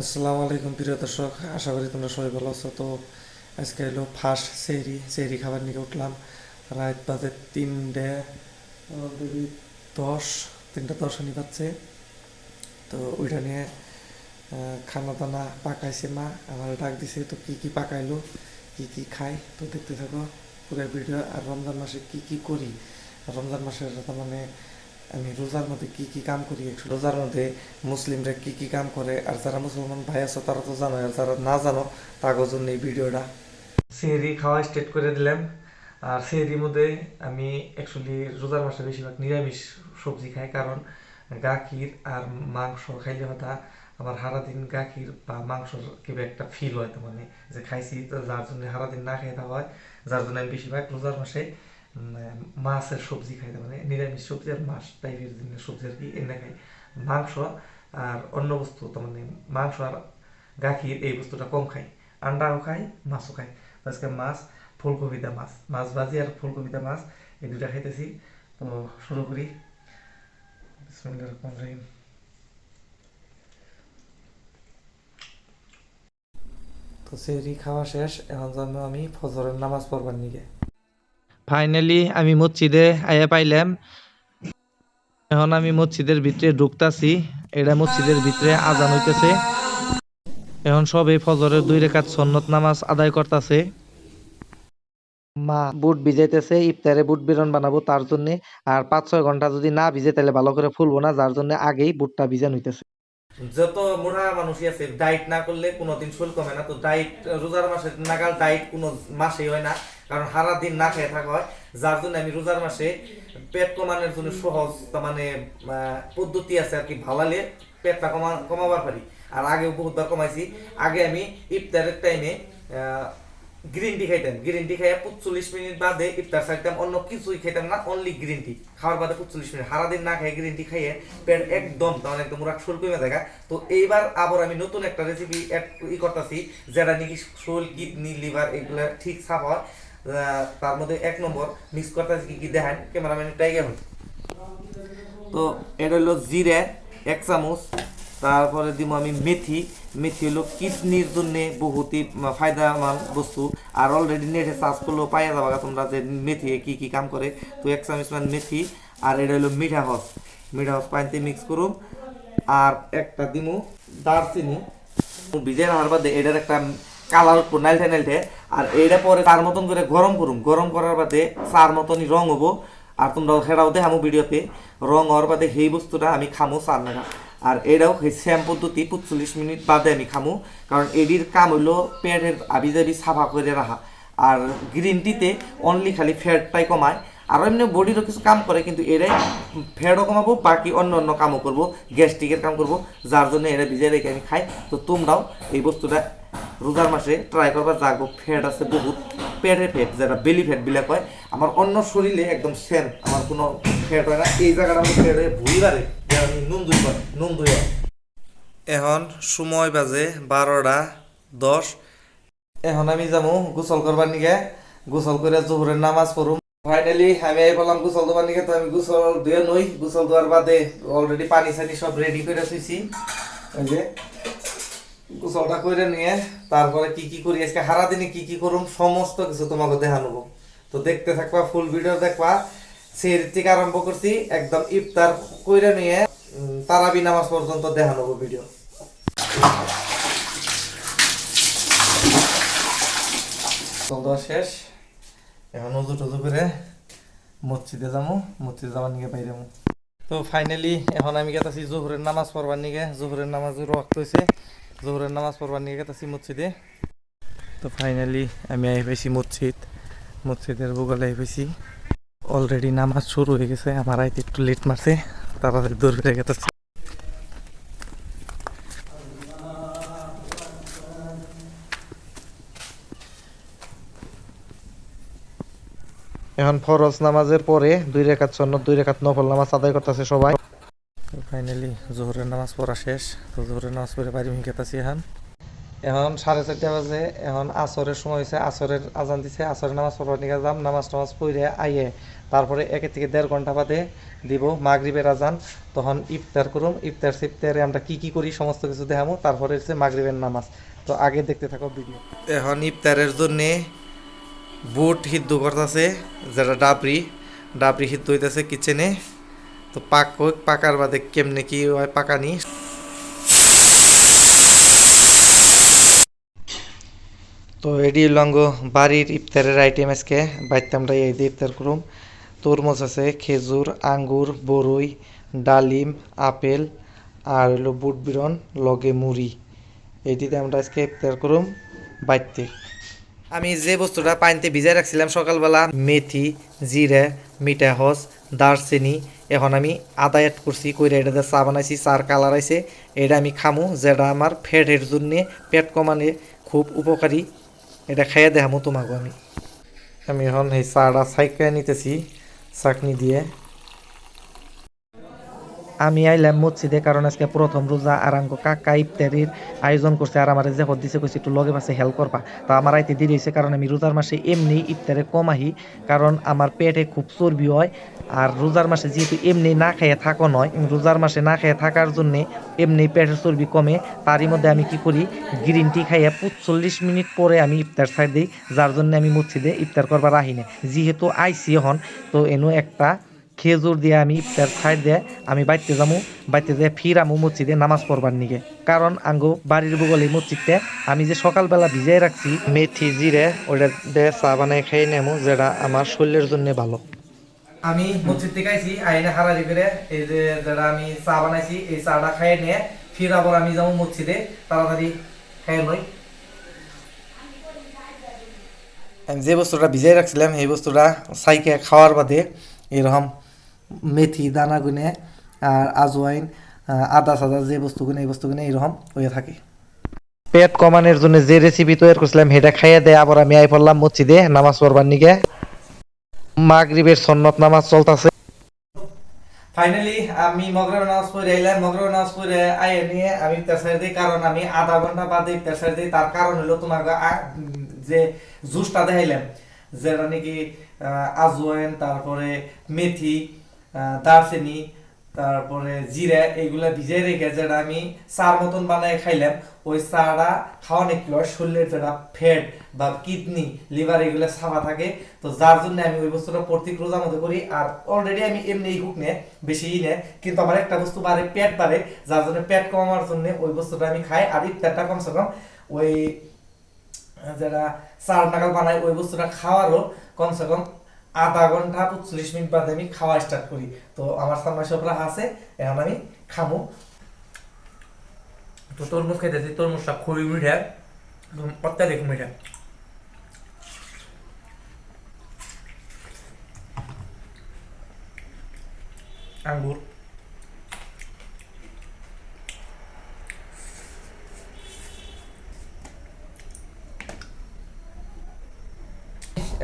আসসালামু আলাইকুম প্রিয় দর্শক, আশা করি তোমরা সবাই ভালো আছো। তো আজকে এলো ফার্স্ট সেহরি সেহরি খাবার নিয়ে উঠলাম। রাত বাজে তিনটে অলরেডি দশ, তিনটে আনি পাচ্ছে তো ওইটা নিয়ে খানা দানা পাকাইছে মা, আমার ডাক দিছে, তো কি কি পাকাইলো? কি কি খাই? তো দেখতে থাকো, পুরো ভিডিও আর রমজান মাসে কি কি করি? রমজান মাসের মানে আমি রোজার মধ্যে কি কি কাম করি? রোজার মধ্যে মুসলিমরা কি কি কাম করে? আর যারা মুসলমান ভাই আছে, তারা তো জানো আর যারা না জানো তাগর জন্য এই ভিডিওটা। সেহরি খাওয়া স্টার্ট করে দিলাম। আর সেহরির মধ্যে আমি অ্যাকচুয়ালি রোজার মাসে বেশিরভাগ নিরামিষ সবজি খাই। কারণ গাখির আর মাংস খাইলে হতা আমার সারাদিন গাখির বা মাংসর কিবা একটা ফিল হয় তো মানে যে খাইছি, তো যার জন্য সারাদিন না খাইতে হয়। যার জন্য আমি বেশিরভাগ রোজার মাসে মাছের সবজি খাইতে মানে নিরামিষ সবজি আর মাছ টাইপের জিনিস সবজি আর কি এনে খাই মাংস আর অন্য বস্তু তো মানে মাংস আর গাখির এই বস্তুটা কম খাই আন্ডাও খাই মাছও খাই আজকে মাছ ফুলকপিটা মাছ মাছ ভাজি আর ফুলকপিটা মাছ এই দুটা খাইতেছি। তো শুরু করি। তো সেরি খাওয়া শেষ, এখন আমি ফজরের নামাজ পড়বার নিগে। ফাইনালি আমি মসজিদে আয়া পাইলাম। এখন আমি মসজিদের ভিতরে ঢুকতাছি। এটা মসজিদের ভিতরে আজান হইতেছে। এখন সবে ফজরের দুই রেখাত সন্নত নামাজ আদায় করতেছে। মা বুট ভিজাইতেছে, ইফতারে বুট বিরন বানাবো তার জন্য। আর পাঁচ ছয় ঘণ্টা যদি না ভিজে তাহলে ভালো করে ফুলবো না, যার জন্য আগেই বুটটা ভিজান হইতেছে। যত মোটা মানুষই আছে ডায়েট না করলে কোনোদিন শরীর কমে না। তো ডায়েট রোজার মাসে নাগাল ডায়েট কোনো মাসেই হয় না, কারণ সারা দিন না খেয়ে থাকা হয়। যার জন্য আমি রোজার মাসে পেট কমানোর জন্য সহজ মানে পদ্ধতি আছে আর কি, ভালালে পেটটা কমা, কমাবার পারি। আর আগেও বহুতবার কমাইছি। আগে আমি ইফতারের টাইমে গ্রিন টি খাইতাম গ্রিন টি খাইয়া পঁচল্লিশ মিনিট বাদে ইফতার সারতাম অন্য কিছুই খাইতাম না অনলি গ্রিন টি খাওয়ার বাদে পঁচল্লিশ মিনিট। সারাদিন না খাই গ্রিন টি খাইয়ে পেট একদম তখন একদম মুরাক শোল কমে দেখা তো এইবার আবার আমি নতুন একটা রেসিপি ই করতেছি, যেটা নাকি শোল কিডনি লিভার এগুলো ঠিক সাফ হয়। তার মধ্যে এক নম্বর মিক্স করতেছি কি কি? দেখেন ক্যামেরাম্যান টাইগার তো এটা হলো জিরে এক চামচ তারপরে দিব আমি মেথি। মেথি হলো কিডনির জন্য বহুতই ফায়দামান বস্তু। আর অলরেডি নেটে সার্চ করলেও পাইয়া যাবা তোমরা যে মেথি কি কি কাম করে। তো এক মান মেথি আর এটা হলো মিঠা হস মিঠা হস পানিতে মিক্স করুম। আর একটা দিমু দারচিনি। ভিজে রাখার বাদে এটার একটা কালার উঠবো নাইলটে নাইলটে আর এইটা পরে তার মতন করে গরম করুম। গরম করার বাদে চার মতনই রং হব। আর তোমরা সেটাও দেখামো ভিডিওতে রং হওয়ার বাদে সেই বস্তুটা আমি খামো চার নাগা আর এটাও সেই সেম পদ্ধতি পঁচল্লিশ মিনিট বাদে আমি খামো। কারণ এডির কাম হইল পেটের আবি জাবি সাফা করে রাখা। আর গ্রিন টিতে অনলি খালি ফ্যাটটাই কমায়। আর এমনি বডিরও কিছু কাম করে, কিন্তু এরাই ফ্যাটও কমাবো, বাকি অন্য অন্য কামও করব গ্যাস্ট্রিকের কাম করব, যার জন্য এরা ভিজে রেখে আমি খাই। তো তোমরাও এই বস্তুটা রোজার মাসে ট্রাই করবা যাগো ফ্যাট আছে বহুত। পেটের ফ্যাট যেটা বেলি ফ্যাট বিলাক হয় আমার অন্য শরীরে একদম সেম আমার কোনো ফ্যাট হয় না। এই জায়গাটা আমার ফ্যাট হয়ে ভুই এখন সময় বাজে বারোটা দশ। এখন আমি যাব গোসল করবার নিকে। গোসল করে জোহরের নামাজ পড়ুম ফাইনালি আমি এই বললাম গোসল দেওয়ার নিকে। তো আমি গোসল দিয়ে নই গোসল দেওয়ার বাদে অলরেডি পানি সানি সব রেডি করে শুইছি ওই যে, গোসলটা করে নিয়ে। তারপরে কি কি করি আজকে সারা দিনে কি কি করুম সমস্ত কিছু তোমাকে দেখানো তো দেখতে থাকবা ফুল ভিডিও দেখবা। সেই থেকে আরম্ভ করছি, একদম ইফতার করে নিয়ে তারাবি নামাজ পর্যন্ত দেখানো ভিডিও শেষ। এখন উজু টুজু করে মসজিদে যাব মসজিদে যাবার নিকে বাইরে তো ফাইনালি এখন আমি গেতাছি জোহরের নামাজ পড়বার নিকে জোহরের নামাজ রক্ত হয়েছে জোহরের নামাজ পড়বার নিকে গেতাছি মসজিদে। তো ফাইনালি আমি আই পাইছি মসজিদ। মসজিদের বগলে আই পাইছি। অলরেডি নামাজ শুরু হয়ে গেছে আমার আইতে একটু লেট মারছে তাড়াতাড়ি দৌড় ফিরে গেতাছি। এখন ফরজ নামাজের পরে দুই রেখাত সন্নত দুই রেখাত নফল নামাজ আদায় করতেছে সবাই। ফাইনালি জোহরের নামাজ পড়া শেষ তো জোহরের নামাজ পড়ে বাড়ি ভেঙে গেতাছি এখন। এখন সাড়ে চারটা বাজে, এখন আসরের সময় হয়েছে আসরের আজান দিছে, আসরের নামাজ পড়বার নিয়ে যাম, নামাজ টামাজ পড়ে আইয়ে তারপরে একের থেকে দেড় ঘণ্টা বাদে দিব মাগরিবের আজান। তখন ইফতার করুম, ইফতার সিফতারে আমরা কি কি করি সমস্ত কিছু দেখামো, তারপরে হচ্ছে মাগরিবের নামাজ। তো আগে দেখতে থাকো ভিডিও। এখন ইফতারের জন্যে বুট সিদ্ধ করতেছে, যেটা ডাবরি। ডাবরি সিদ্ধ হইতেছে কিচেনে। তো পাক পাকার বাদে কেমনে কি হয় পাকানি তো এডি লঙ্গ বাড়ির ইফতারের আইটেম আজকে বাইতে আমরা এই দিয়ে ইফতার করুম। তরমুজ আছে, খেজুর, আঙ্গুর, বরই, ডালিম, আপেল, আর হলো বুট বিরন, লগে মুড়ি। এইটিতে আমরা আজকে ইফতার করুম বাইতে। আমি যে বস্তুটা পানিতে ভিজাই রাখছিলাম সকালবেলা, মেথি, জিরে, মিঠা হস, দারচিনি, এখন আমি আদা অ্যাড করছি, কইরা এটাতে চা বানাইছি, চার কালার আইছে এটা আমি খামু, যেটা আমার ফ্যাটের জন্য পেট কমানে খুব উপকারী। এটা খাইয়া দেখামো তোমাকে আমি। আমি এখন এই চাটা সাইকেল নিতেছি চাকনি দিয়ে। আমি আইলাম মসজিদে, কারণ আজকে প্রথম রোজা আর আঙ্গ কাকা ইফতারির আয়োজন করছে আর আমার যে হদ দিছে, কইছে একটু লগে পাশে হেল্প করবা। তো আমার আইতে দেরি হয়েছে কারণ আমি রোজার মাসে এমনি ইফতারে কম আহি, কারণ আমার পেটে খুব চর্বি হয়। আর রোজার মাসে যেহেতু এমনি না খেয়ে থাকো নয় রোজার মাসে না খেয়ে থাকার জন্যে এমনি পেটের চর্বি কমে, তারই মধ্যে আমি কি করি, গ্রিন টি খাইয়ে চল্লিশ মিনিট পরে আমি ইফতার ছাড় দিই, যার জন্য আমি মসজিদে ইফতার করবার আহি না যেহেতু আইসি হন তো এনো একটা খেজুর দিয়ে আমি ইফতার ছাড় দিয়ে আমি বাইতে যামু বাইতে দিয়ে ফির আমু মসজিদে নামাজ পড়বার নিগে। কারণ আঙ্গো বাড়ির বগলে মসজিদটা আমি যে সকালবেলা ভিজাই রাখছি মেথি জিরে ওটা দিয়ে চা বানাই খাই নেমু যেটা আমার শরীরের জন্য ভালো। আমি মসজিদ থেকে আইছি আইনে হারারি করে এই যে যেটা আমি চা বানাইছি এই চাটা খাইয়ে নিয়ে ফির আবার আমি যাব মসজিদে তাড়াতাড়ি খাইয়ে নই আমি যে বস্তুটা ভিজাই রাখছিলাম এই বস্তুটা সাইকে খাওয়ার বাদে এরকম মেথি দানা গুনে আর আজওয়াইন আদা সাদা যে বস্তু গুনে এই বস্তু গুনে এরকম হয়ে থাকে। পেট কমানোর জন্য যে রেসিপি তৈরি করছিলাম সেটা খাইয়ে দেয় আবার আমি আই পড়লাম মসজিদে নামাজ পড়বার নিগে। মাগরিবের সন্নত নামাজ চলতেছে। ফাইনালি আমি মগরব নামাজ পড়ে এলাম মগরব নামাজ পড়ে আইয়ে নিয়ে আমি ইফতার সারি দিই কারণ আমি আধা ঘণ্টা বাদে ইফতার সারি দিই। তার কারণ হলো তোমাকে আ- যে জুসটা দেখাইলাম যেটা নাকি আহ, আজওয়াইন তারপরে মেথি দারচিনি তারপরে জিরা, এইগুলা ভিজাই রেখে যেটা আমি চার মতন বানায় খাইলাম, ওই চাটা খাওয়া নাকি শরীরের যেটা ফ্যাট বা কিডনি লিভার এগুলো সাফা থাকে। তো যার জন্য আমি ওই বস্তুটা প্রত্যেক রোজার মধ্যে করি, আর অলরেডি আমি এমনি হুক নে বেশি নে। কিন্তু আমার একটা বস্তু বাড়ে পেট বাড়ে, যার জন্য পেট কমানোর জন্য ওই বস্তুটা আমি খাই, আর ইফতারটা কমসে কম ওই যারা চার নাগাল বানায়, ওই বস্তুটা খাওয়ারও কমসে কম আধা ঘণ্টা পঁচিশ মিনিট বাদে আমি খাওয়া স্টার্ট করি। তো আমার সামনে সবরা আছে, এখন আমি খামু। তো তরমুজ খেতেছি তরমুজটা খুবই মিঠা একদম অত্যাধিক মিঠা আঙ্গুর।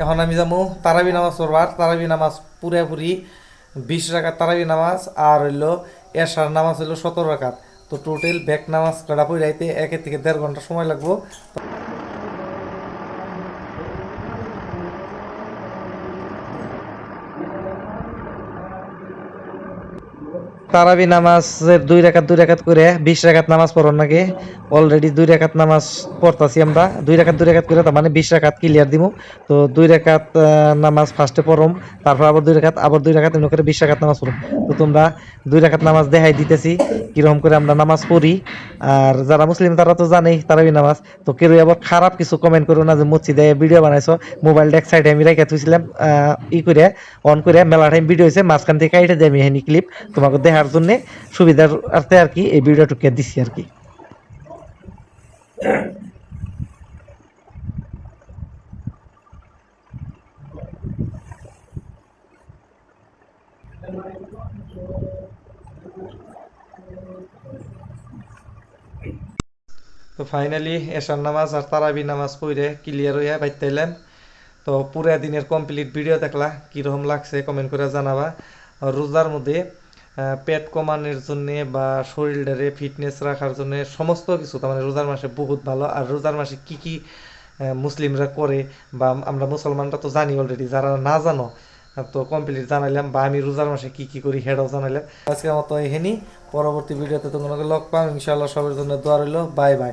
এখন আমি যাব তারাবি নামাজ পড়বার, তারাবি নামাজ পুরাপুরি বিশ রাখাত তারাবি নামাজ আর হইল এশার নামাজ হইল সতেরো রাখাত তো টোটাল ব্যাক নামাজ কাটা পড়াইতে একের থেকে দেড় ঘণ্টা সময় লাগবো। তারাবি নামাজের দুই রাকাত দুই রাকাত করে বিশ রাকাত নামাজ পড়ন নাকি? অলরেডি দুই রাকাত নামাজ পড়তাছি আমরা। দুই রাকাত দুই রাকাত করে তার মানে বিশ রাকাত ক্লিয়ার দিব তো দুই আহ, নামাজ ফার্স্টে পড়ম তারপর আবার দুই রাকাত আবার দুই রাকাত এমনি করে বিশ রাকাত নামাজ পড়ম। তো তোমরা দুই রাকাত নামাজ দেখাই দিতেছি কীরকম করে আমরা নামাজ পড়ি। আর যারা মুসলিম তারা তো জানেই তারাবি নামাজ। তো কেউ আবার খারাপ কিছু কমেন্ট করো না যে মসজিদে ভিডিও বানাইছো মোবাইলটা এক সাইডে আমি রেখে থুইছিলাম ই করে অন করে মেলা টাইম ভিডিও হয়েছে মাঝখান থেকে কাইটে যাই আমি ক্লিপ তোমাকে দেখার জন্য সুবিধার অর্থে আর কি এই ভিডিওটুকে দিছি আর কি। তো ফাইনালি এশার নামাজ আর তারাবি নামাজ পড়ে ক্লিয়ার হইয়া বাইতাইলাম তো পুরা দিনের কমপ্লিট ভিডিও দেখলা, কীরকম লাগছে কমেন্ট করে জানাবা। রোজার মধ্যে পেট কমানোর জন্য বা শরীরটারে ফিটনেস রাখার জন্য সমস্ত কিছু, তার মানে রোজার মাসে বহুত ভালো। আর রোজার মাসে কি কি মুসলিমরা করে বা আমরা মুসলমানরা তো জানি অলরেডি যারা না জানো, তো কমপ্লিট জানাইলাম বা আমি রোজার মাসে কি কি করি হেডাও জানাইলাম। আজকে আমার তো এখানেই পরবর্তী ভিডিওতে তোমাকে লগ পাম ইনশাআল্লাহ সবার জন্য দোয়া রইল। Bye bye.